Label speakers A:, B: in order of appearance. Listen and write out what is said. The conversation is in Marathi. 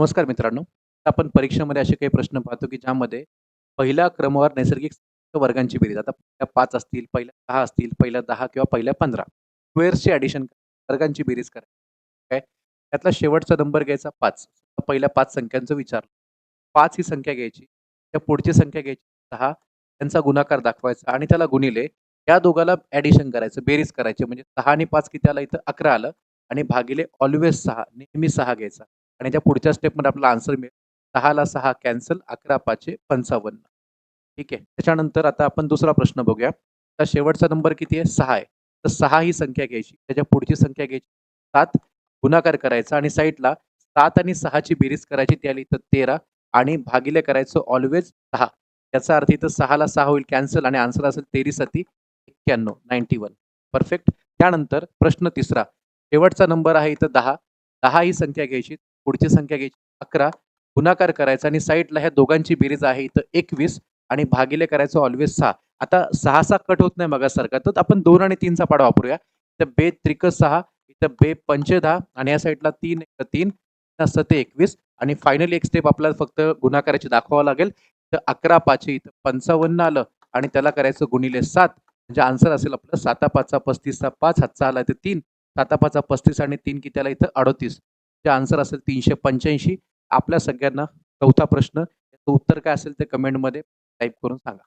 A: नमस्कार मित्रांनो. आपण परीक्षेमध्ये असे काही प्रश्न पाहतो की ज्यामध्ये पहिल्या क्रमवार नैसर्गिक वर्गांची बेरीज. आता पहिल्या पाच असतील पहिल्या दहा असतील पहिल्या दहा किंवा पहिल्या पंधरा. स्क्वेअर्सची ॲडिशन वर्गांची बेरीज करायची काय त्यातला शेवटचा नंबर घ्यायचा पाच. पहिल्या पाच संख्यांचं विचार. पाच ही संख्या घ्यायची. त्या पुढची संख्या घ्यायची. दहा. त्यांचा गुणाकार दाखवायचा आणि त्याला गुणिले या दोघाला ॲडिशन करायचं बेरीज करायची. म्हणजे सहा आणि पाच की त्याला इथं अकरा आलं. आणि भागिले ऑलवेज सहा. नेहमी सहा घ्यायचा. आणि याच्या पुढच्या स्टेपमध्ये आपल्याला आन्सर मिळेल. दहाला सहा कॅन्सल अकरा पाचशे पंचावन्न. ठीक आहे? त्याच्यानंतर आता आपण दुसरा प्रश्न बघूया. तर शेवटचा नंबर किती आहे? सहा आहे. तर सहा ही संख्या घ्यायची. त्याच्या पुढची संख्या घ्यायची. सात गुणाकार करायचा आणि साईडला सात आणि सहाची बेरीज करायची ती आली इथं तेरा आणि भागिले करायचं ऑलवेज सहा याचा अर्थ इथं सहाला सहा होईल कॅन्सल आणि आन्सर असेल तेरी सती एक्क्याण्णव नाईन्टी वन परफेक्ट त्यानंतर प्रश्न तिसरा. शेवटचा नंबर आहे इथं दहा. दहा ही संख्या घ्यायची. पुढची संख्या घ्यायची. अकरा गुणाकार करायचा आणि साईडला ह्या दोघांची बेरीज आहे इथं एकवीस आणि भागिले करायचं ऑलवेज सहा. आता सहा सहा कट होत नाही मगासारखा तर आपण दोन आणि तीनचा पाडा वापरूया. इथं बे त्रिक सहा इथं बे पंचे दहा आणि या साईडला तीन तीन तीन सते एकवीस आणि फायनली एक स्टेप आपल्याला फक्त गुणाकाराची दाखवावं लागेल. तर अकरा पाचशे इथं पंचावन्न आलं आणि त्याला करायचं गुणिले सात. म्हणजे आन्सर असेल आपलं साता पाचचा पस्तीसचा पाच हातचा आला तर तीन साता पाचचा पस्तीस आणि तीन किती आला इथं अडोतीस. आन्सर असेल तीनशे पंच्याऐंशी. आपल्या सगळ्यांना चौथा प्रश्न याचं उत्तर काय असेल ते कमेंटमध्ये टाईप करून सांगा.